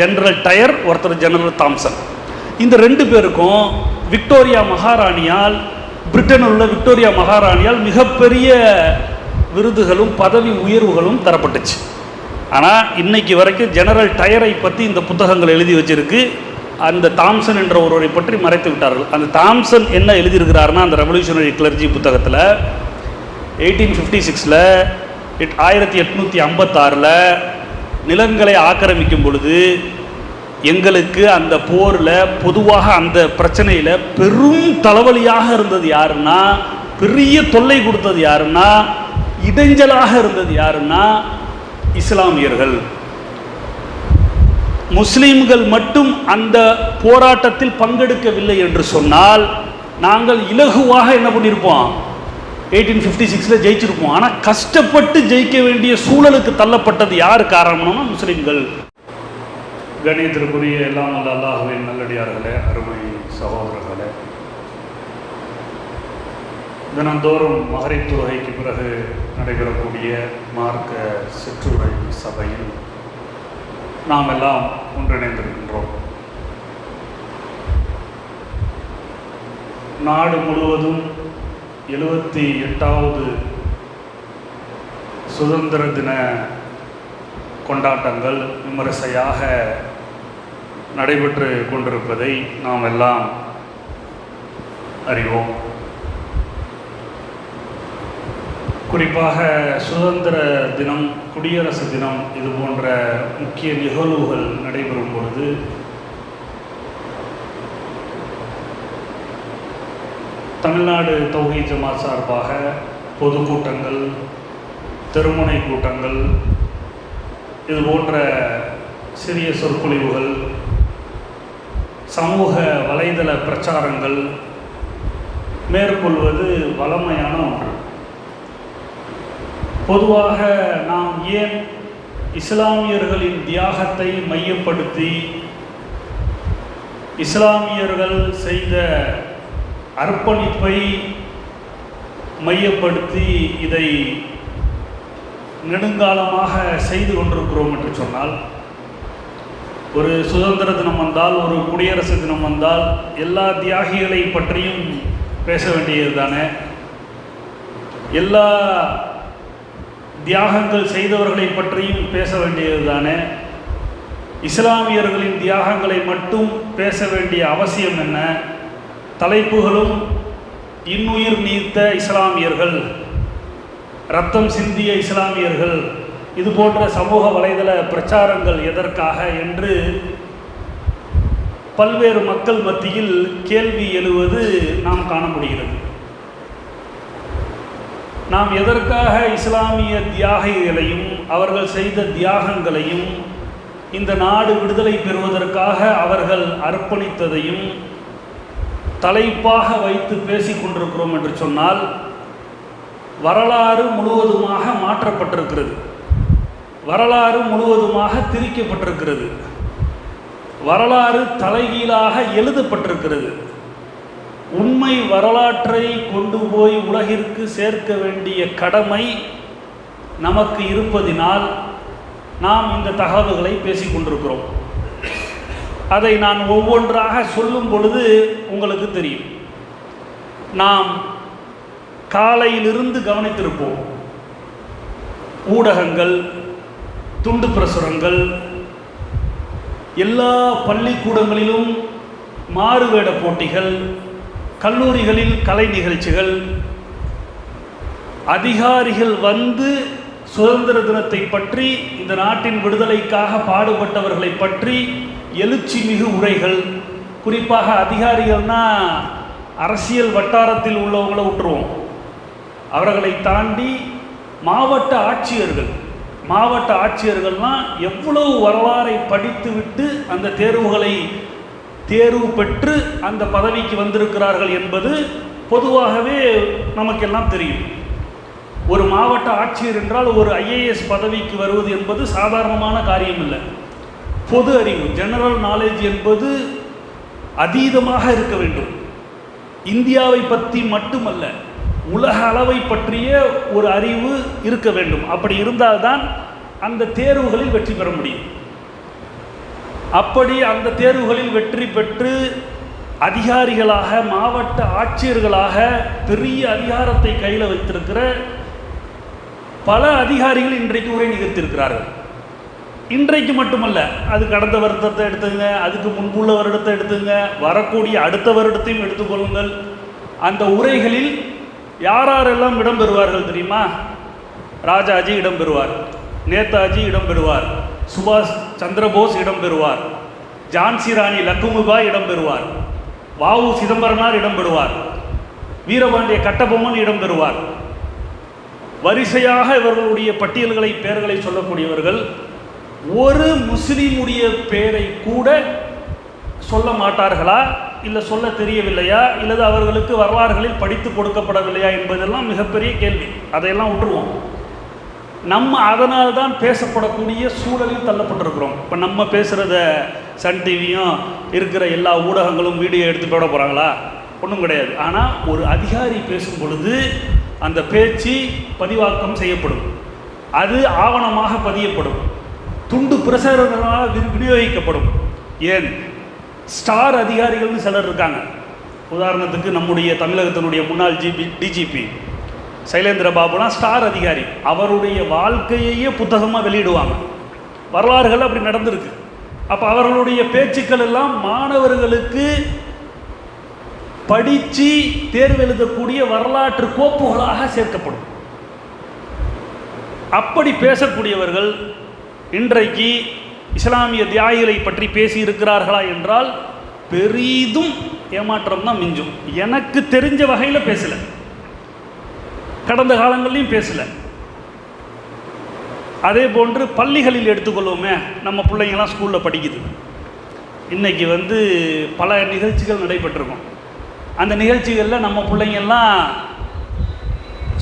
General Dyer ஒருத்தர் General Thomson இந்த ரெண்டு பேருக்கும் விக்டோரியா மகாராணியால் பிரிட்டனில் உள்ள விக்டோரியா மகாராணியால் மிகப்பெரிய விருதுகளும் பதவி உயர்வுகளும் தரப்பட்டுச்சு. ஆனால் இன்னைக்கு வரைக்கும் ஜெனரல் டயரை பற்றி இந்த புத்தகங்கள் எழுதி வச்சிருக்கு. அந்த தாம்சன் என்ற ஒருவரை பற்றி மறைத்து விட்டார்கள். அந்த தாம்சன் என்ன எழுதியிருக்கிறாருன்னா அந்த ரெவல்யூஷனரி கிளர்ஜி புத்தகத்தில் எயிட்டீன் ஃபிஃப்டி சிக்ஸில் எட் ஆயிரத்தி எட்நூற்றி ஐம்பத்தாறில் நிலங்களை ஆக்கிரமிக்கும் பொழுது எங்களுக்கு அந்த போரில் பொதுவாக அந்த பிரச்சனையில் பெரும் தலைவலியாக இருந்தது யாருன்னா பெரிய தொல்லை கொடுத்தது யாருன்னா இடைஞ்சலாக இருந்தது யாருன்னா இஸ்லாமியர்கள். முஸ்லீம்கள் மட்டும் அந்த போராட்டத்தில் பங்கெடுக்கவில்லை என்று சொன்னால் நாங்கள் இலகுவாக என்ன பண்ணியிருப்போம் எயிட்டீன் ஃபிஃப்டி சிக்ஸில் ஜெயிச்சிருப்போம். ஆனால் கஷ்டப்பட்டு ஜெயிக்க வேண்டிய சூழலுக்கு தள்ளப்பட்டது யார் காரணம்னா முஸ்லீம்கள். கணியத்திற்குரிய எல்லாம் அல்ல அல்லாஹுவின் நல்லடியார்களே அருமை சகோதரர்களே. தினந்தோறும் மகரிப் தொழுகைக்கு பிறகு நடைபெறக்கூடிய மார்க்க சிற்றுரை சபையில் நாம் எல்லாம் ஒன்றிணைந்திருக்கின்றோம். நாடு முழுவதும் எழுபத்தி எட்டாவது சுதந்திர தின கொண்டாட்டங்கள் விமரிசையாக நடைபெற்று கொண்டிருப்பதை நாம் எல்லாம் அறிவோம். குறிப்பாக சுதந்திர தினம் குடியரசு தினம் இது போன்ற முக்கிய நிகழ்வுகள் நடைபெறும் பொழுது தமிழ்நாடு தொகை ஜமாத் சார்பாக பொதுக்கூட்டங்கள் தெருமுனை கூட்டங்கள் இது போன்ற சிறிய சொற்பொழிவுகள் சமூக வலைதள பிரச்சாரங்கள் மேற்கொள்வது வளமையான ஒன்று. பொதுவாக நாம் ஏன் இஸ்லாமியர்களின் தியாகத்தை மையப்படுத்தி இஸ்லாமியர்கள் செய்த அர்ப்பணிப்பை மையப்படுத்தி இதை நெடுங்காலமாக செய்து கொண்டிருக்கிறோம் என்று சொன்னால் ஒரு சுதந்திர தினம் வந்தால் ஒரு குடியரசு தினம் வந்தால் எல்லா தியாகிகளை பற்றியும் பேச வேண்டியது தானே? எல்லா தியாகங்கள் செய்தவர்களை பற்றியும் பேச வேண்டியது தானே? இஸ்லாமியர்களின் தியாகங்களை மட்டும் பேச வேண்டிய அவசியம் என்ன? தலைப்புகளும் இன்னுயிர் நீத்த இஸ்லாமியர்கள் ரத்தம் சிந்திய இஸ்லாமியர்கள் இது போன்ற சமூக வலைதள பிரச்சாரங்கள் எதற்காக என்று பல்வேறு மக்கள் மத்தியில் கேள்வி எழுவது நாம் காண முடிகிறது. நாம் எதற்காக இஸ்லாமிய தியாகிகளையும் அவர்கள் செய்த தியாகங்களையும் இந்த நாடு விடுதலை பெறுவதற்காக அவர்கள் அர்ப்பணித்ததையும் தலைப்பாக வைத்து பேசி கொண்டிருக்கிறோம் என்று சொன்னால் வரலாறு முழுவதுமாக மாற்றப்பட்டிருக்கிறது. வரலாறு முழுவதுமாக திரிக்கப்பட்டிருக்கிறது. வரலாறு தலைகீழாக எழுதப்பட்டிருக்கிறது. உண்மை வரலாற்றை கொண்டு போய் உலகிற்கு சேர்க்க வேண்டிய கடமை நமக்கு இருப்பதினால் நாம் இந்த தகவல்களை பேசிக்கொண்டிருக்கிறோம் கொண்டிருக்கிறோம். அதை நான் ஒவ்வொன்றாக சொல்லும் பொழுது உங்களுக்கு தெரியும். நாம் காலையிலிருந்து கவனித்திருப்போம். ஊடகங்கள் துண்டு பிரசுரங்கள் எல்லா பள்ளிக்கூடங்களிலும் மாறுவேட போட்டிகள் கல்லூரிகளில் கலை நிகழ்ச்சிகள் அதிகாரிகள் வந்து சுதந்திர தினத்தை பற்றி இந்த நாட்டின் விடுதலைக்காக பாடுபட்டவர்களை பற்றி எழுச்சி மிகு உரைகள். குறிப்பாக அதிகாரிகள்னா அரசியல் வட்டாரத்தில் உள்ளவங்களை விட்டுருவோம் அவர்களை தாண்டி மாவட்ட ஆட்சியர்கள். மாவட்ட ஆட்சியர்கள்லாம் எவ்வளவு வரலாறை படித்துவிட்டு அந்த தேர்வுகளை தேர்வு பெற்று அந்த பதவிக்கு வந்திருக்கிறார்கள் என்பது பொதுவாகவே நமக்கெல்லாம் தெரியும். ஒரு மாவட்ட ஆட்சியர் என்றால் ஒரு ஐஏஎஸ் பதவிக்கு வருவது என்பது சாதாரணமான காரியம் இல்லை பொது அறிவு ஜெனரல் நாலேஜ் என்பது அதீதமாக இருக்க வேண்டும். இந்தியாவை பற்றி மட்டுமல்ல உலக அளவை பற்றிய ஒரு அறிவு இருக்க வேண்டும். அப்படி இருந்தால்தான் அந்த தேர்வுகளில் வெற்றி பெற முடியும். அப்படி அந்த தேர்வுகளில் வெற்றி பெற்று அதிகாரிகளாக மாவட்ட ஆட்சியர்களாக பெரிய அதிகாரத்தை கையில் வைத்திருக்கிற பல அதிகாரிகள் இன்றைக்கு உரை நிகழ்த்தியிருக்கிறார்கள். இன்றைக்கு மட்டுமல்ல அது கடந்த வருடத்தை எடுத்துங்க அதுக்கு முன்புள்ள வருடத்தை எடுத்துங்க வரக்கூடிய அடுத்த வருடத்தையும் எடுத்துக்கொள்ளுங்கள் அந்த உரைகளில் யாரெல்லாம் இடம்பெறுவார்கள் தெரியுமா? ராஜாஜி இடம்பெறுவார் நேதாஜி இடம்பெறுவார் சுபாஷ் சந்திரபோஸ் இடம்பெறுவார் ஜான்சி ராணி லக்குமுபாய் இடம்பெறுவார் வாவு சிதம்பரனார் இடம்பெறுவார் வீரபாண்டிய கட்டபொம்மன் இடம்பெறுவார் வரிசையாக இவர்களுடைய பட்டியல்களை பெயர்களை சொல்லக்கூடியவர்கள் ஒரு முஸ்லீமுடைய பெயரை கூட சொல்ல மாட்டார்களா? இல்லை சொல்ல தெரியவில்லையா? இல்லது அவர்களுக்கு வரலாறுகளில் படித்து கொடுக்கப்படவில்லையா என்பதெல்லாம் மிகப்பெரிய கேள்வி. அதையெல்லாம் விட்டுருவோம் நம்ம அதனால் தான் பேசப்படக்கூடிய சூழலில் தள்ளப்பட்டிருக்கிறோம். இப்போ நம்ம பேசுகிறத சன் டிவியும் இருக்கிற எல்லா ஊடகங்களும் வீடியோ எடுத்து போட போகிறாங்களா ஒன்றும் கிடையாது. ஆனால் ஒரு அதிகாரி பேசும் பொழுது அந்த பேச்சு பதிவாக்கம் செய்யப்படும். அது ஆவணமாக பதியப்படும். துண்டு பிரசுரங்களாக விநியோகிக்கப்படும். ஏன்? ஸ்டார் அதிகாரிகள்னு சிலர் இருக்காங்க. உதாரணத்துக்கு நம்முடைய தமிழகத்தினுடைய முன்னாள் ஜிபி டிஜிபி. சைலேந்திர பாபுலாம் ஸ்டார் அதிகாரி. அவருடைய வாழ்க்கையையே புத்தகமாக வெளியிடுவாங்க. வரலாறுகள் அப்படி நடந்திருக்கு. அப்போ அவர்களுடைய பேச்சுக்கள் எல்லாம் மாணவர்களுக்கு படித்து தேர்வு எழுதக்கூடிய வரலாற்று கோப்புகளாக சேர்க்கப்படும். அப்படி பேசக்கூடியவர்கள் இன்றைக்கு இஸ்லாமிய தியாகிகளை பற்றி பேசி இருக்கிறார்களா என்றால் பெரிதும் ஏமாற்றம் தான் மிஞ்சும். எனக்கு தெரிஞ்ச வகையில் பேசலை. கடந்த காலங்கள்லையும் பேசலை. அதே போன்று பள்ளிகளில் எடுத்துக்கொள்வோமே நம்ம பிள்ளைங்கள்லாம் ஸ்கூலில் படிக்குது. இன்னைக்கு வந்து பல நிகழ்ச்சிகள் நடைபெற்றிருக்கும். அந்த நிகழ்ச்சிகளில் நம்ம பிள்ளைங்கெல்லாம்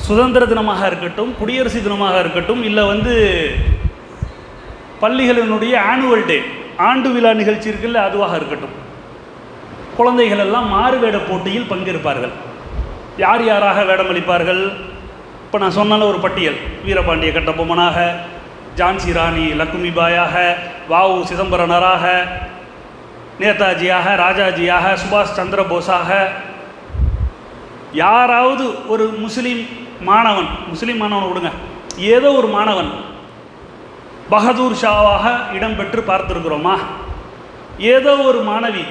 சுதந்திர தினமாக இருக்கட்டும் குடியரசு தினமாக இருக்கட்டும் இல்லை வந்து பள்ளிகளினுடைய ஆனுவல் டே ஆண்டு விழா நிகழ்ச்சி இருக்குல்ல அதுவாக இருக்கட்டும். குழந்தைகள் எல்லாம் மாறுவேட போட்டியில் பங்கேற்பார்கள். யார் யாராக வேடமளிப்பார்கள் இப்போ நான் சொன்னால ஒரு பட்டியல். வீரபாண்டிய கட்டபொம்மனாக ஜான்சி ராணி லக்குமிபாயாக வாவு சிதம்பரனராக நேதாஜியாக ராஜாஜியாக சுபாஷ் சந்திர போஸாக. யாராவது ஒரு முஸ்லீம் மாணவன் முஸ்லீம் மாணவன் விடுங்க. ஏதோ ஒரு மாணவன் பகதூர் ஷாவாக இடம்பெற்று பார்த்துருக்குறோமா? ஏதோ ஒரு மாணவி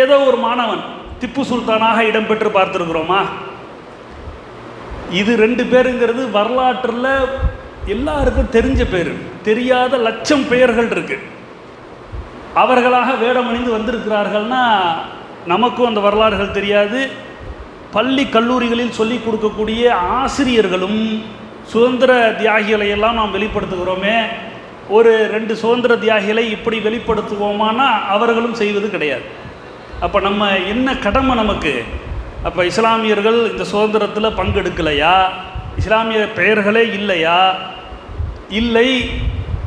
ஏதோ ஒரு மாணவன் திப்பு சுல்தானாக இடம்பெற்று பார்த்துருக்குறோமா? இது ரெண்டு பேருங்கிறது வரலாற்றில் எல்லாருக்கும் தெரிஞ்ச பேர். தெரியாத லட்சம் பெயர்கள் இருக்கு. அவர்களாக வேடமணிந்து வந்திருக்கிறார்கள்னா நமக்கும் அந்த வரலாறுகள் தெரியாது. பள்ளி கல்லூரிகளில் சொல்லிக் கொடுக்கக்கூடிய ஆசிரியர்களும் சுதந்திர தியாகிகளை எல்லாம் நாம் வெளிப்படுத்துகிறோமே ஒரு ரெண்டு சுதந்திர தியாகிகளை இப்படி வெளிப்படுத்துவோமானா அவர்களும் செய்வது கிடையாது. அப்போ நம்ம என்ன கடமை நமக்கு? அப்போ இஸ்லாமியர்கள் இந்த சுதந்திரத்தில் பங்கெடுக்கலையா? இஸ்லாமிய பெயர்களே இல்லையா? இல்லை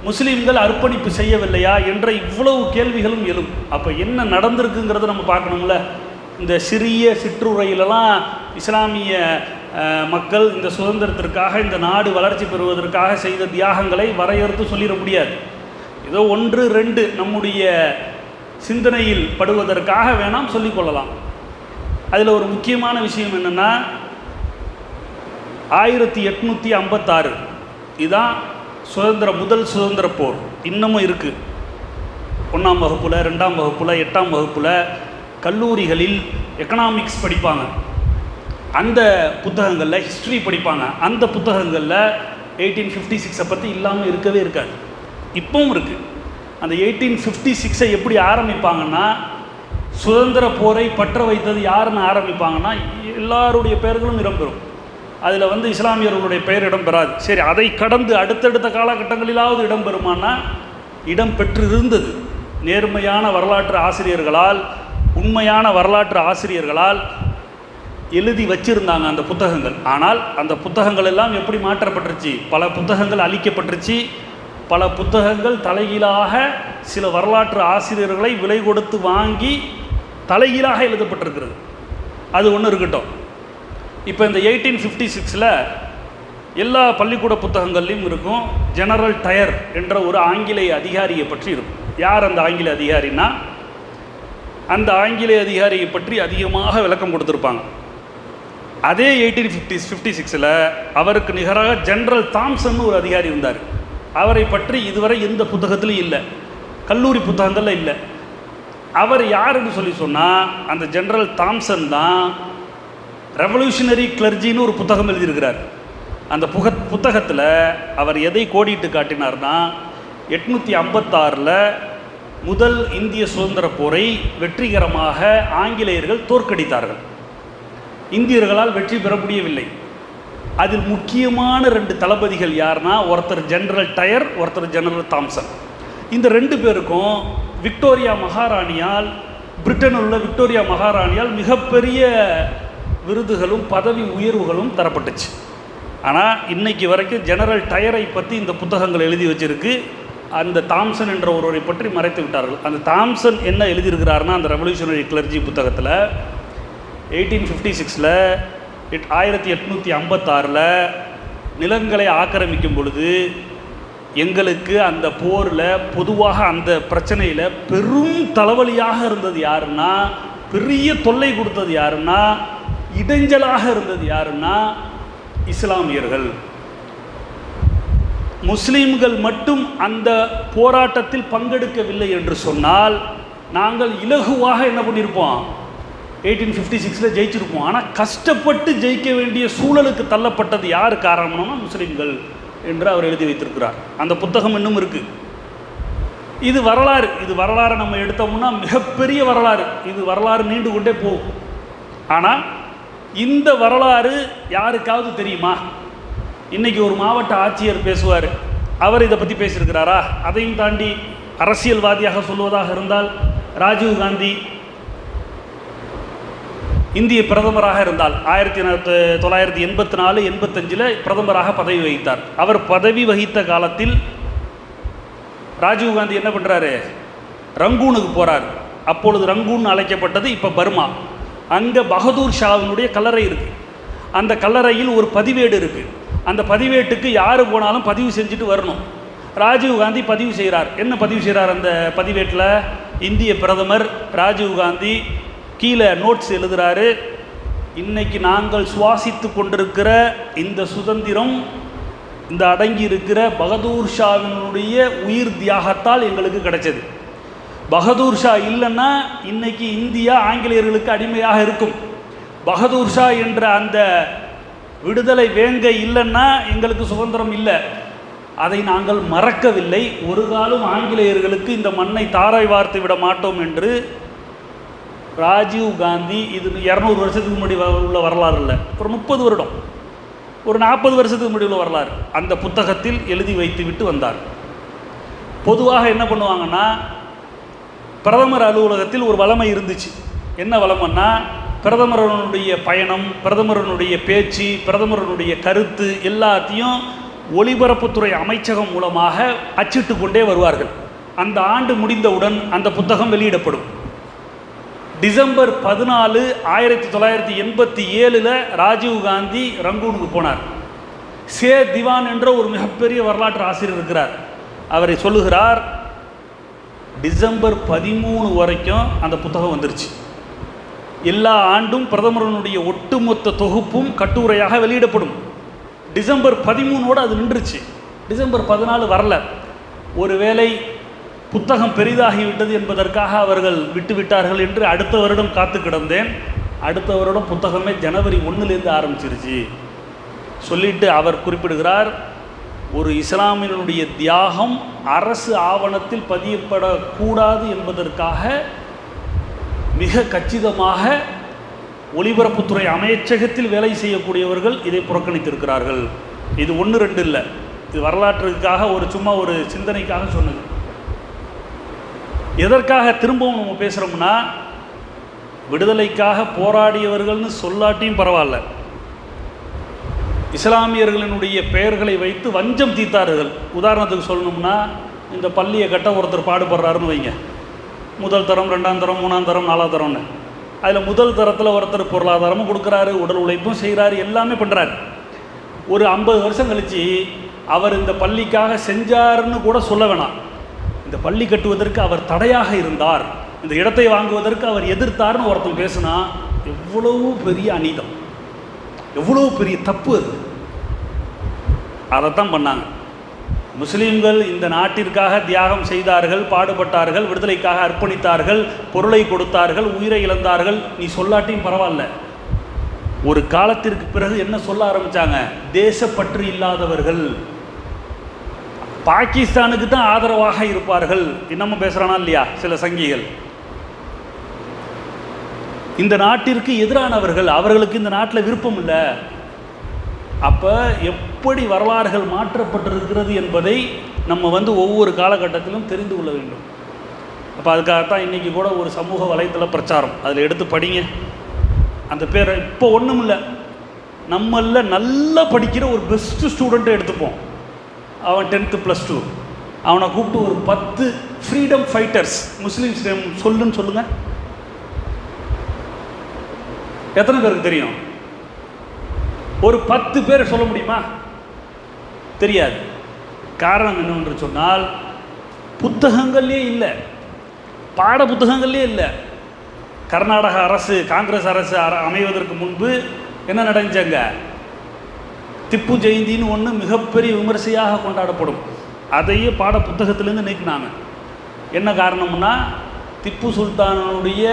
முஸ்லீம்கள் அர்ப்பணிப்பு செய்யவில்லையா? என்ற இவ்வளவு கேள்விகளும் எழும். அப்போ என்ன நடந்திருக்குங்கிறத நம்ம பார்க்கணும்ல. இந்த சிறிய சிற்றுரையிலலாம் இஸ்லாமிய மக்கள் இந்த சுதந்திரத்திற்காக இந்த நாடு வளர்ச்சி பெறுவதற்காக செய்த தியாகங்களை வரையறுத்து சொல்லிட முடியாது. ஏதோ ஒன்று ரெண்டு நம்முடைய சிந்தனையில் படுவதற்காக வேணாம் சொல்லிக்கொள்ளலாம் அதில் ஒரு முக்கியமான விஷயம் என்னென்னா ஆயிரத்தி எட்நூற்றி ஐம்பத்தாறு. இதுதான் சுதந்திர முதல் சுதந்திர போர். இன்னமும் இருக்குது ஒன்றாம் வகுப்பில் ரெண்டாம் வகுப்பில் எட்டாம் வகுப்பில் கல்லூரிகளில் எக்கனாமிக்ஸ் படிப்பாங்க. அந்த புத்தகங்களில் ஹிஸ்ட்ரி படிப்பாங்க. அந்த புத்தகங்களில் எயிட்டீன் ஃபிஃப்டி சிக்ஸை பற்றி இல்லாமல் இருக்கவே இருக்காது. இப்போவும் இருக்குது அந்த எயிட்டீன் ஃபிஃப்டி சிக்ஸை எப்படி ஆரம்பிப்பாங்கன்னா சுதந்திர போரை பற்ற வைத்தது யாருன்னு ஆரம்பிப்பாங்கன்னா எல்லாருடைய பெயர்களும் இடம்பெறும். அதில் வந்து இஸ்லாமியர்களுடைய பெயர் இடம்பெறாது. சரி அதை கடந்து அடுத்தடுத்த காலகட்டங்களிலாவது இடம்பெறுமானா இடம் பெற்றிருந்தது. நேர்மையான வரலாற்று ஆசிரியர்களால் உண்மையான வரலாற்று ஆசிரியர்களால் எழுதி வச்சிருந்தாங்க அந்த புத்தகங்கள். ஆனால் அந்த புத்தகங்கள் எல்லாம் எப்படி மாற்றப்பட்டுருச்சு? பல புத்தகங்கள் அழிக்கப்பட்டுருச்சு. பல புத்தகங்கள் தலைகீழாக சில வரலாற்று ஆசிரியர்களை விலை கொடுத்து வாங்கி தலைகீழாக எழுதப்பட்டிருக்கிறது. அது ஒன்று இருக்கட்டும். இப்போ இந்த எயிட்டீன் ஃபிஃப்டி சிக்ஸில் எல்லா பள்ளிக்கூட புத்தகங்கள்லையும் இருக்கும் ஜெனரல் டயர் என்ற ஒரு ஆங்கிலேய அதிகாரியை பற்றி இருக்கும். யார் அந்த ஆங்கில அதிகாரின்னா? அந்த ஆங்கிலேய அதிகாரியை பற்றி அதிகமாக விளக்கம் கொடுத்துருப்பாங்க. அதே எயிட்டீன் ஃபிஃப்டி ஃபிஃப்டி சிக்ஸில் அவருக்கு நிகராக ஜென்ரல் தாம்சன் ஒரு அதிகாரி இருந்தார். அவரை பற்றி இதுவரை எந்த புத்தகத்திலும் இல்லை. கல்லூரி புத்தகங்களில் இல்லை. அவர் யாருன்னு சொல்லி சொன்னால் அந்த ஜென்ரல் தாம்சன் தான் ரெவல்யூஷனரி கிளர்ஜின்னு ஒரு புத்தகம் எழுதியிருக்கிறார். அந்த புக புத்தகத்தில் அவர் எதை கோடிட்டு காட்டினார்னா எட்நூற்றி ஐம்பத்தாறில் முதல் இந்திய சுதந்திர போரை வெற்றிகரமாக ஆங்கிலேயர்கள் தோற்கடித்தார்கள். இந்தியர்களால் வெற்றி பெற முடியவில்லை. அதில் முக்கியமான ரெண்டு தளபதிகள் யார்னா ஒருத்தர் ஜெனரல் டயர் ஒருத்தர் ஜெனரல் தாம்சன். இந்த ரெண்டு பேருக்கும் விக்டோரியா மகாராணியால் பிரிட்டனில் உள்ள விக்டோரியா மகாராணியால் மிகப்பெரிய விருதுகளும் பதவி உயர்வுகளும் தரப்பட்டுச்சு. ஆனால் இன்னைக்கு வரைக்கும் ஜெனரல் டயரை பற்றி இந்த புத்தகங்கள் எழுதி வச்சிருக்கு. அந்த தாம்சன் என்ற ஒருவரை பற்றி மறைத்து விட்டார்கள். அந்த தாம்சன் என்ன எழுதியிருக்கிறாருன்னா அந்த ரெவல்யூஷனரி கிளர்ஜி புத்தகத்தில் எயிட்டீன் ஃபிஃப்டி சிக்ஸில் எட் ஆயிரத்தி எட்நூற்றி ஐம்பத்தாறில் நிலங்களை ஆக்கிரமிக்கும் பொழுது எங்களுக்கு அந்த போரில் பொதுவாக அந்த பிரச்சனையில் பெரும் தலைவலியாக இருந்தது யாருன்னா பெரிய தொல்லை கொடுத்தது யாருன்னா இடைஞ்சலாக இருந்தது யாருன்னா இஸ்லாமியர்கள். முஸ்லீம்கள் மட்டும் அந்த போராட்டத்தில் பங்கெடுக்கவில்லை என்று சொன்னால் நாங்கள் இலகுவாக என்ன பண்ணியிருப்போம் எயிட்டீன் ஃபிஃப்டி சிக்ஸில் ஜெயிச்சிருப்போம். ஆனால் கஷ்டப்பட்டு ஜெயிக்க வேண்டிய சூழலுக்கு தள்ளப்பட்டது யார் காரணம்னா முஸ்லீம்கள் என்று அவர் எழுதி வைத்திருக்கிறார். அந்த புத்தகம் இன்னும் இருக்குது இது வரலாறு. இது வரலாறு நம்ம எடுத்தோம்னா மிகப்பெரிய வரலாறு. இது வரலாறு நீண்டு கொண்டே போகும். ஆனால் இந்த வரலாறு யாருக்காவது தெரியுமா? இன்றைக்கி ஒரு மாவட்ட ஆட்சியர் பேசுவார். அவர் இதை பற்றி பேசியிருக்கிறாரா? அதையும் தாண்டி அரசியல்வாதியாக சொல்வதாக இருந்தால் ராஜீவ் காந்தி இந்திய பிரதமராக இருந்தால் ஆயிரத்தி தொள்ளாயிரத்தி எண்பத்தி நாலு எண்பத்தஞ்சில் பிரதமராக பதவி வகித்தார். அவர் பதவி வகித்த காலத்தில் ராஜீவ் காந்தி என்ன பண்ணுறாரு ரங்கூனுக்கு போகிறார் அப்பொழுது ரங்கூன் அழைக்கப்பட்டது இப்போ பர்மா. அங்கே பகதூர் ஷாவினுடைய கல்லறை இருக்குது அந்த கல்லறையில் ஒரு பதிவேடு இருக்குது அந்த பதிவேட்டுக்கு யார் போனாலும் பதிவு செஞ்சுட்டு வரணும். ராஜீவ் காந்தி பதிவு செய்கிறார் என்ன பதிவு செய்கிறார் அந்த பதிவேட்டில்? இந்திய பிரதமர் ராஜீவ் காந்தி கீழே நோட்ஸ் எழுதுகிறாரு இன்னைக்கு நாங்கள் சுவாசித்து கொண்டிருக்கிற இந்த சுதந்திரம் இந்த அடங்கி இருக்கிற பகதூர் ஷாவினுடைய உயிர் தியாகத்தால் எங்களுக்கு கிடைச்சது. பகதூர் ஷா இல்லைன்னா இன்னைக்கு இந்தியா ஆங்கிலேயர்களுக்கு அடிமையாக இருக்கும். பகதூர் ஷா என்ற அந்த விடுதலை வேங்க இல்லைன்னா எங்களுக்கு சுதந்திரம் இல்லை. அதை நாங்கள் மறக்கவில்லை. ஒரு காலம் ஆங்கிலேயர்களுக்கு இந்த மண்ணை தாராய் வார்த்து விட மாட்டோம் என்று ராஜீவ் காந்தி இது இரநூறு வருஷத்துக்கு முன்னாடி வ- உள்ள வரலாறு இல்லை. ஒரு முப்பது வருடம். ஒரு நாற்பது வருஷத்துக்கு முன்னாடி உள்ள வரலாறு. அந்த புத்தகத்தில் எழுதி வைத்து விட்டு வந்தார். பொதுவாக என்ன பண்ணுவாங்கன்னா பிரதமர் அலுவலகத்தில் ஒரு வளமை இருந்துச்சு. என்ன வளமைன்னா பிரதமரனுடைய பயணம் பிரதமரனுடைய பேச்சு பிரதமரனுடைய கருத்து எல்லாத்தையும் ஒலிபரப்புத்துறை அமைச்சகம் மூலமாக அச்சிட்டு கொண்டே வருவார்கள். அந்த ஆண்டு முடிந்தவுடன் அந்த புத்தகம் வெளியிடப்படும். டிசம்பர் பதினாலு ஆயிரத்தி தொள்ளாயிரத்தி எண்பத்தி ஏழில் ராஜீவ் காந்தி ரங்கூனுக்கு போனார். சே திவான் என்ற ஒரு மிகப்பெரிய வரலாற்று ஆசிரியர் இருக்கிறார். அவரை சொல்லுகிறார் டிசம்பர் பதிமூணு வரைக்கும் அந்த புத்தகம் வந்துருச்சு. எல்லா ஆண்டும் பிரதமரனுடைய ஒட்டுமொத்த தொகுப்பும் கட்டுரையாக வெளியிடப்படும். டிசம்பர் பதிமூணோடு அது நின்றுச்சு. டிசம்பர் பதினாலு வரல. ஒருவேளை புத்தகம் பெரிதாகிவிட்டது என்பதற்காக அவர்கள் விட்டுவிட்டார்கள் என்று அடுத்த வருடம் காத்து கிடந்தேன். அடுத்த வருடம் புத்தகமே ஜனவரி ஒன்றுலேருந்து ஆரம்பிச்சிருச்சு. சொல்லிட்டு அவர் குறிப்பிடுகிறார் ஒரு இஸ்லாமியனுடைய தியாகம் அரசு ஆவணத்தில் பதியப்படக்கூடாது என்பதற்காக மிக கச்சிதமாக ஒலிபரப்புத்துறை அமைச்சகத்தில் வேலை செய்யக்கூடியவர்கள் இதை புறக்கணித்திருக்கிறார்கள். இது ஒன்று ரெண்டு இல்லை. இது வரலாற்றுக்காக ஒரு சும்மா ஒரு சிந்தனைக்காக சொன்னது. எதற்காக திரும்பவும் நம்ம பேசுகிறோம்னா விடுதலைக்காக போராடியவர்கள்னு சொல்லாட்டியும் பரவாயில்ல. இஸ்லாமியர்களினுடைய பெயர்களை வைத்து வஞ்சம் தீர்த்தார்கள். உதாரணத்துக்கு சொல்லணும்னா இந்த பள்ளியை கட்ட ஒருத்தர் பாடுபடுறாருன்னு வைங்க. முதல் தரம் ரெண்டாம் தரம் மூணாம் தரம் நாலாம் தரம்னு. அதில் முதல் தரத்தில் ஒருத்தர் பொருளாதாரமும் கொடுக்குறாரு உடல் உழைப்பும் செய்கிறாரு எல்லாமே பண்ணுறாரு ஒரு ஐம்பது வருஷம் கழிச்சு அவர் இந்த பள்ளிக்காக செஞ்சாருன்னு கூட சொல்ல வேணாம். இந்த பள்ளி கட்டுவதற்கு அவர் தடையாக இருந்தார். இந்த இடத்தை வாங்குவதற்கு அவர் எதிர்த்தார்னு ஒருத்தன் பேசுனா எவ்வளவு பெரிய அநீதம். எவ்வளவு பெரிய தப்பு அது. அதைத்தான் பண்ணாங்க. முஸ்லீம்கள் இந்த நாட்டிற்காக தியாகம் செய்தார்கள் பாடுபட்டார்கள் விடுதலைக்காக அர்ப்பணித்தார்கள் பொருளை கொடுத்தார்கள் உயிரை இழந்தார்கள். நீ சொல்லாட்டியும் பரவாயில்ல. ஒரு காலத்திற்கு பிறகு என்ன சொல்ல ஆரம்பித்தாங்க தேசப்பற்று இல்லாதவர்கள். பாகிஸ்தானுக்கு தான் ஆதரவாக இருப்பார்கள். இன்னமும் பேசுகிறானா இல்லையா? சில சங்கிகள். இந்த நாட்டிற்கு எதிரானவர்கள் அவர்களுக்கு இந்த நாட்டில் விருப்பம் இல்லை. அப்போ எப்படி வரலாறுகள் மாற்றப்பட்டிருக்கிறது என்பதை நம்ம வந்து ஒவ்வொரு காலகட்டத்திலும் தெரிந்து கொள்ள வேண்டும். அப்போ அதுக்காகத்தான் இன்றைக்கி கூட ஒரு சமூக வலைத்தள பிரச்சாரம். அதில் எடுத்து படிங்க. அந்த பேரை இப்போ ஒன்றும் இல்லை. நம்மளில் நல்லா படிக்கிற ஒரு பெஸ்ட்டு ஸ்டூடெண்ட்டை எடுத்துப்போம். அவன் டென்த்து ப்ளஸ் டூ அவனை கூப்பிட்டு ஒரு பத்து ஃப்ரீடம் ஃபைட்டர்ஸ் முஸ்லீம்ஸ் சொல்லுன்னு சொல்லுங்கள் எத்தனை பேருக்கு தெரியும்? ஒரு பத்து பேரை சொல்ல முடியுமா? தெரியாது. காரணம் என்னவென்று சொன்னால் புத்தகங்கள்லேயே இல்லை. பாட புத்தகங்கள்லேயே இல்லை. கர்நாடக அரசு காங்கிரஸ் அரசு அமைவதற்கு முன்பு என்ன நடந்துச்சாங்க? திப்பு ஜெயந்தின்னு ஒன்று மிகப்பெரிய விமரிசையாக கொண்டாடப்படும். அதையே பாட புத்தகத்திலேருந்து நீக்கினாங்க. என்ன காரணம்னா திப்பு சுல்தானுடைய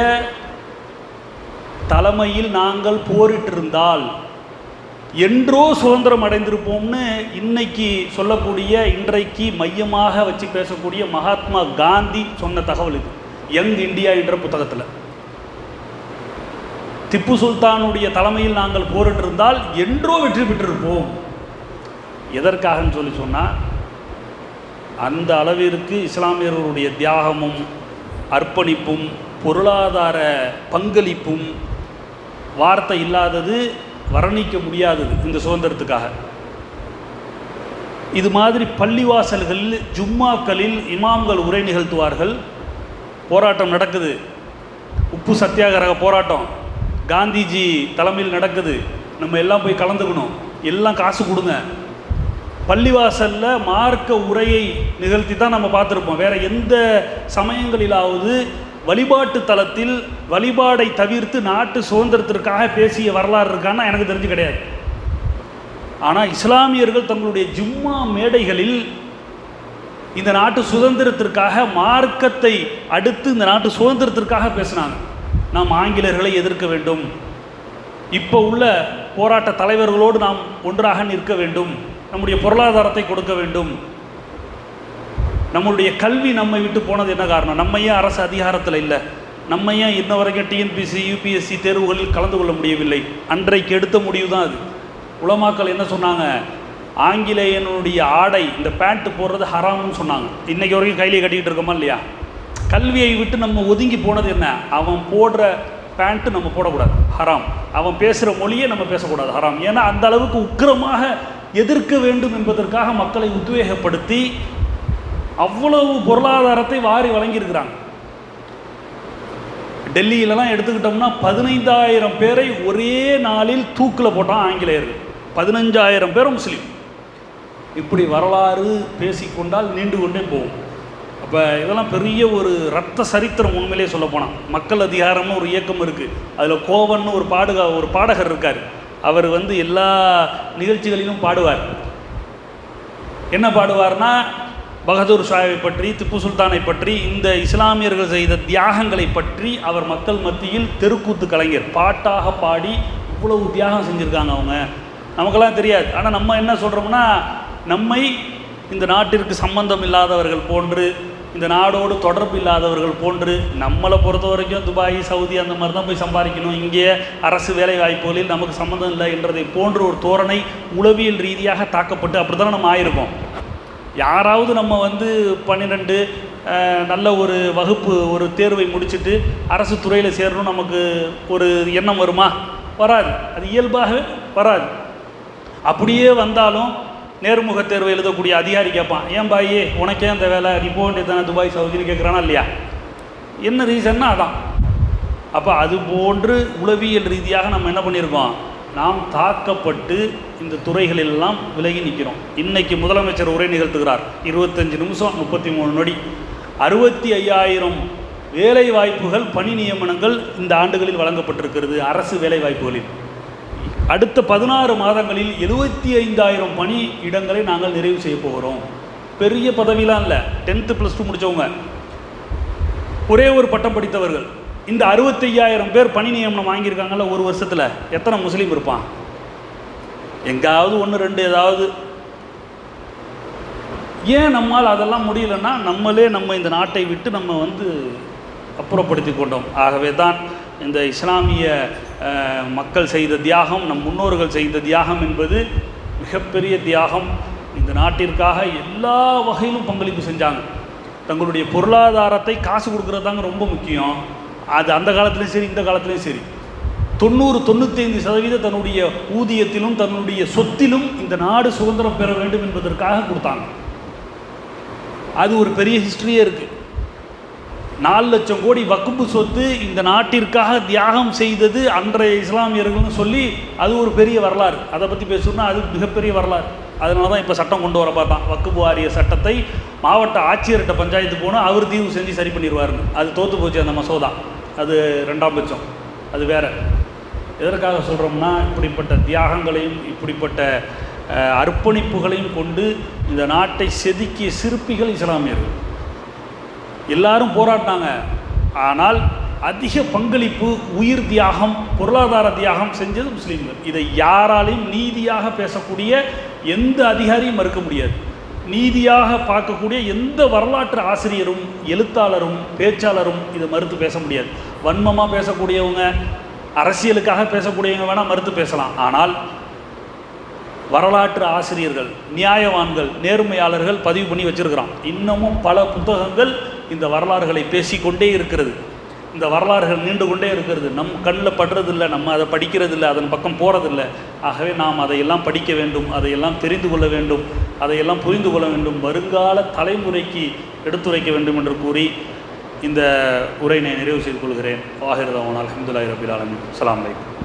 தலைமையில் நாங்கள் போரிட்டிருந்தால் என்றோ சுதந்திரம் அடைந்திருப்போம்னு இன்னைக்கு சொல்லக்கூடிய இன்றைக்கு மையமாக வச்சு பேசக்கூடிய மகாத்மா காந்தி சொன்ன தகவல் இது. யங் இந்தியா என்ற புத்தகத்தில். திப்பு சுல்தானுடைய தலைமையில் நாங்கள் போரிட்டிருந்தால் என்றோ வெற்றி பெற்றிருப்போம். எதற்காகன்னு சொல்லி சொன்னால் அந்த அளவிற்கு இஸ்லாமியர்களுடைய தியாகமும் அர்ப்பணிப்பும் பொருளாதார பங்களிப்பும் வார்த்தை இல்லாதது வர்ணிக்க முடியாதது இந்த சுதந்திரத்துக்காக. இது மாதிரி பள்ளிவாசல்களில் ஜும்மாக்களில் இமாம்கள் உரை நிகழ்த்துவார்கள். போராட்டம் நடக்குது. உப்பு சத்தியாகிரக போராட்டம். காந்திஜி தலைமையில் நடக்குது. நம்ம எல்லாம் போய் கலந்துக்கணும். எல்லாம் காசு கொடுங்க. பள்ளிவாசலில் மார்க்க உரையை நிகழ்த்தி தான் நம்ம பார்த்துருப்போம். வேறு எந்த சமயங்களிலாவது வழிபாட்டு தலத்தில் வழிபாடை தவிர்த்து நாட்டு சுதந்திரத்திற்காக பேசிய வரலாறு இருக்கான்னா எனக்கு தெரிஞ்சு கிடையாது. ஆனால் இஸ்லாமியர்கள் தங்களுடைய ஜும்மா மேடைகளில் இந்த நாட்டு சுதந்திரத்திற்காக மார்க்கத்தை அடுத்து இந்த நாட்டு சுதந்திரத்திற்காக பேசினாங்க. நாம் ஆங்கிலேயர்களை எதிர்க்க வேண்டும். இப்போ உள்ள போராட்ட தலைவர்களோடு நாம் ஒன்றாக நிற்க வேண்டும். நம்முடைய பொருளாதாரத்தை கொடுக்க வேண்டும். நம்மளுடைய கல்வி நம்மை விட்டு போனது என்ன காரணம்? நம்ம ஏன் அரசு அதிகாரத்தில் இல்லை. நம்ம ஏன் இன்ன வரைக்கும் டிஎன்பிசி யூபிஎஸ்சி தேர்வுகளில் கலந்து கொள்ள முடியவில்லை. அன்றைக்கு எடுத்த முடிவு தான் அது. உலமாக்கள் என்ன சொன்னாங்க? ஆங்கிலேயனுடைய ஆடை இந்த பேண்ட்டு போடுறது ஹராம்னு சொன்னாங்க. இன்னைக்கு வரைக்கும் கையிலே கட்டிக்கிட்டு இருக்கோமா இல்லையா? கல்வியை விட்டு நம்ம ஒதுங்கி போனது என்ன? அவன் போடுற பேண்ட்டு நம்ம போடக்கூடாது. ஹராம் அவன் பேசுகிற மொழியை நம்ம பேசக்கூடாது. ஹராம் ஏன்னா அந்த அளவுக்கு உக்கிரமாக எதிர்க்க வேண்டும் என்பதற்காக மக்களை உத்வேகப்படுத்தி அவ்வளவு பொருளாதாரத்தை வாரி வழங்கியிருக்கிறாங்க. டெல்லியிலலாம் எடுத்துக்கிட்டோம்னா பதினைந்தாயிரம் பேரை ஒரே நாளில் தூக்கில் போட்டான் ஆங்கிலேயர்கள். பதினஞ்சாயிரம் பேரும் முஸ்லீம். இப்படி வரலாறு பேசிக்கொண்டால் நீண்டு கொண்டே போகும். இப்போ இதெல்லாம் பெரிய ஒரு ரத்த சரித்திரம் உண்மையிலே சொல்ல போனால் மக்கள் அதிகாரம்னு ஒரு இயக்கம் இருக்குது அதில் கோவன்னு ஒரு பாடுகா ஒரு பாடகர் இருக்கார். அவர் வந்து எல்லா நிகழ்ச்சிகளிலும் பாடுவார். என்ன பாடுவார்னா பகதூர் ஷாவை பற்றி திப்பு சுல்தானை பற்றி இந்த இஸ்லாமியர்கள் செய்த தியாகங்களை பற்றி அவர் மக்கள் மத்தியில் தெருக்கூத்து கலைஞர். பாட்டாக பாடி இவ்வளவு தியாகம் செஞ்சுருக்காங்க அவங்க. நமக்கெல்லாம் தெரியாது. ஆனால் நம்ம என்ன சொல்கிறோம்னா நம்மை இந்த நாட்டிற்கு சம்பந்தம் இல்லாதவர்கள் போன்று இந்த நாடோடு தொடர்பு இல்லாதவர்கள் போன்று நம்மளை பொறுத்த வரைக்கும் துபாய் சவுதி அந்த மாதிரி தான் போய் சம்பாதிக்கணும். இங்கே அரசு வேலை வாய்ப்புகளில் நமக்கு சம்மந்தம் இல்லை என்றதை போன்ற ஒரு தோரணை உளவியல் ரீதியாக தாக்கப்பட்டு அப்படி தானே நம்ம ஆயிருக்கோம். யாராவது நம்ம வந்து பன்னிரெண்டு நல்ல ஒரு வகுப்பு ஒரு தேர்வை முடிச்சுட்டு அரசு துறையில் சேரணும் நமக்கு ஒரு எண்ணம் வருமா? வராது. அது இயல்பாகவே வராது. அப்படியே வந்தாலும் நேர்முக தேர்வு எழுதக்கூடிய அதிகாரி கேட்பான் ஏன் பாயே உனக்கே அந்த வேலை நீ போக வேண்டியது தானே துபாய் சவுதின்னு கேட்குறானா இல்லையா? என்ன ரீசன்னா அதான். அப்போ அது போன்று உளவியல் ரீதியாக நம்ம என்ன பண்ணியிருக்கோம்? நாம் தாக்கப்பட்டு இந்த துறைகளெல்லாம் விலகி நிற்கிறோம். இன்னைக்கு முதலமைச்சர் உரை நிகழ்த்துகிறார். இருபத்தஞ்சு நிமிஷம் முப்பத்தி மூணு நொடி. அறுபத்தி ஐயாயிரம் வேலை வாய்ப்புகள் பணி நியமனங்கள் இந்த ஆண்டுகளில் வழங்கப்பட்டிருக்கிறது அரசு வேலை வாய்ப்புகளில் அடுத்த பதினாறு மாதங்களில் எழுபத்தி ஐந்தாயிரம் பணி இடங்களை நாங்கள் நிறைவு செய்ய போகிறோம். பெரிய பதவிலாம் இல்லை. டென்த்து ப்ளஸ் டூ முடித்தவங்க ஒரே ஒரு பட்டம் படித்தவர்கள். இந்த அறுபத்தையாயிரம் பேர் பணி நியமனம் வாங்கியிருக்காங்கல்ல ஒரு வருஷத்தில் எத்தனை முஸ்லீம் இருப்பான்? எங்காவது ஒன்று ரெண்டு ஏதாவது. ஏன் நம்மால் அதெல்லாம் முடியலன்னா நம்மளே நம்ம இந்த நாட்டை விட்டு நம்ம வந்து அப்புறப்படுத்தி கொண்டோம். ஆகவே தான் இந்த இஸ்லாமிய மக்கள் செய்த தியாகம் நம் முன்னோர்கள் செய்த தியாகம் என்பது மிகப்பெரிய தியாகம். இந்த நாட்டிற்காக எல்லா வகையிலும் பங்களிப்பு செஞ்சாங்க. தங்களுடைய பொருளாதாரத்தை காசு கொடுக்குறது தாங்க ரொம்ப முக்கியம். அது அந்த காலத்துலேயும் சரி இந்த காலத்துலேயும் சரி. தொண்ணூறு தொண்ணூத்தைந்து சதவீதம் தன்னுடைய ஊதியத்திலும் தன்னுடைய சொத்திலும் இந்த நாடு சுதந்திரம் பெற வேண்டும் என்பதற்காக கொடுத்தாங்க. அது ஒரு பெரிய ஹிஸ்ட்ரியே இருக்குது நாலு லட்சம் கோடி வக்குப்பு சொத்து இந்த நாட்டிற்காக தியாகம் செய்தது அன்றைய இஸ்லாமியர்கள்னு சொல்லி அது ஒரு பெரிய வரலாறு. அதை பற்றி பேசணும்னா அது மிகப்பெரிய வரலாறு. அதனால தான் இப்போ சட்டம் கொண்டு வர பார்த்தான். வக்குப்பு வாரிய சட்டத்தை மாவட்ட ஆட்சியர்கிட்ட பஞ்சாயத்து போனால் அவர் தீர்வு செஞ்சு சரி பண்ணிடுவார்னு அது தோற்று போச்சு அந்த மசோதா. அது ரெண்டாம் பட்சம். அது வேற. எதற்காக சொல்கிறோம்னா இப்படிப்பட்ட தியாகங்களையும் இப்படிப்பட்ட அர்ப்பணிப்புகளையும் கொண்டு இந்த நாட்டை செதுக்கிய சிற்பிகள் இஸ்லாமியர்கள். எல்லாரும் போராடினாங்க. ஆனால் அதிக பங்களிப்பு உயிர் தியாகம் பொருளாதார தியாகம் செஞ்சது முஸ்லீம்கள். இதை யாராலையும் நீதியாக பேசக்கூடிய எந்த அதிகாரியும் மறுக்க முடியாது. நீதியாக பார்க்கக்கூடிய எந்த வரலாற்று ஆசிரியரும் எழுத்தாளரும் பேச்சாளரும் இதை மறுத்து பேச முடியாது. வன்மமாக பேசக்கூடியவங்க அரசியலுக்காக பேசக்கூடியவங்க வேணால் மறுத்து பேசலாம். ஆனால் வரலாற்று ஆசிரியர்கள் நியாயவான்கள் நேர்மையாளர்கள் பதிவு பண்ணி வச்சிருக்கிறான். இன்னமும் பல புத்தகங்கள் இந்த வரலாறுகளை பேசிக்கொண்டே இருக்கிறது. இந்த வரலாறுகள் நீண்டு கொண்டே இருக்கிறது. நம் கண்ணில் படுறதில்லை நம்ம அதை படிக்கிறதில்லை அதன் பக்கம் போகிறதில்லை ஆகவே நாம் அதையெல்லாம் படிக்க வேண்டும் அதையெல்லாம் தெரிந்து கொள்ள வேண்டும் அதையெல்லாம் புரிந்து கொள்ள வேண்டும் வருங்கால தலைமுறைக்கு எடுத்துரைக்க வேண்டும் என்று கூறி இந்த உரையினை நிறைவு செய்து கொள்கிறேன். வாஹிரதவன் அலமதுல்லாஹி ரபில் ஆலமின். அஸ்ஸலாமு அலைக்கும்.